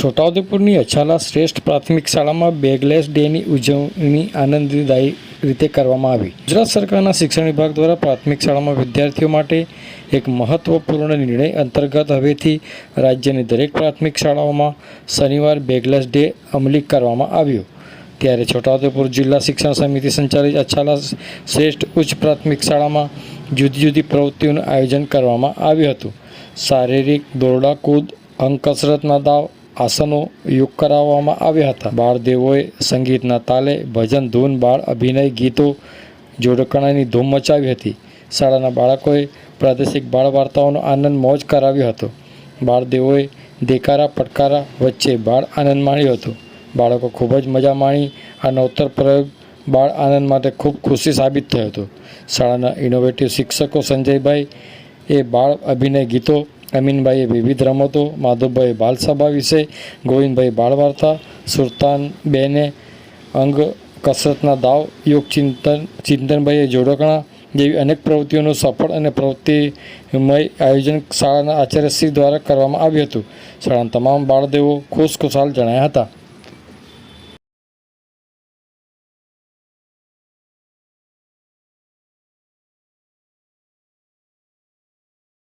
છોટાઉદેપુરની અછાલા શ્રેષ્ઠ પ્રાથમિક શાળામાં બેગલેસ ડેની ઉજવણી આનંદદાયી રીતે કરવામાં આવી. ગુજરાત સરકારના શિક્ષણ વિભાગ દ્વારા પ્રાથમિક શાળામાં વિદ્યાર્થીઓ માટે એક મહત્વપૂર્ણ નિર્ણય અંતર્ગત હવેથી રાજ્યની દરેક પ્રાથમિક શાળાઓમાં શનિવાર બેગલેસ ડે અમલી કરવામાં આવ્યો. ત્યારે છોટાઉદેપુર જિલ્લા શિક્ષણ સમિતિ સંચાલિત અછાલા શ્રેષ્ઠ ઉચ્ચ પ્રાથમિક શાળામાં જુદી જુદી પ્રવૃત્તિઓનું આયોજન કરવામાં આવ્યું હતું. શારીરિક દોરડા કૂદ, અંગ કસરતના દાવ આસનો યોગ કરાવવામાં આવ્યા હતા. બાળદેવોએ સંગીતના તાલે ભજન, ધૂન, બાળ, અભિનય, ગીતો, જોડકણાની ધૂમ મચાવી હતી. શાળાના બાળકોએ પ્રાદેશિક બાળ વાર્તાઓનો આનંદ મોજ કરાવ્યો હતો. બાળદેવોએ દેકારા, પડકારા વચ્ચે બાળ આનંદ માણ્યો હતો. બાળકો ખૂબ જ મજા માણી આ નવતર પ્રયોગ બાળ આનંદ માટે ખૂબ ખુશી સાબિત થયો હતો. શાળાના ઇનોવેટિવ શિક્ષકો સંજયભાઈ એ બાળ અભિનય ગીતો અમીનભાઈએ વિવિધ રમતો માધવભાઈ બાલસભા વિશે, ગોવિંદભાઈ બાળવાર્તા સુલતાન બેને અંગ કસરતના દાવ યોગ ચિંતન ચિંતનભાઈએ જોડકણા જેવી અનેક પ્રવૃત્તિઓનું સફળ અને પ્રવૃત્તિમય આયોજન શાળાના આચાર્યશ્રી દ્વારા કરવામાં આવ્યું હતું. શાળાના તમામ બાળદેવો ખુશ ખુશાલ જણાયા હતા.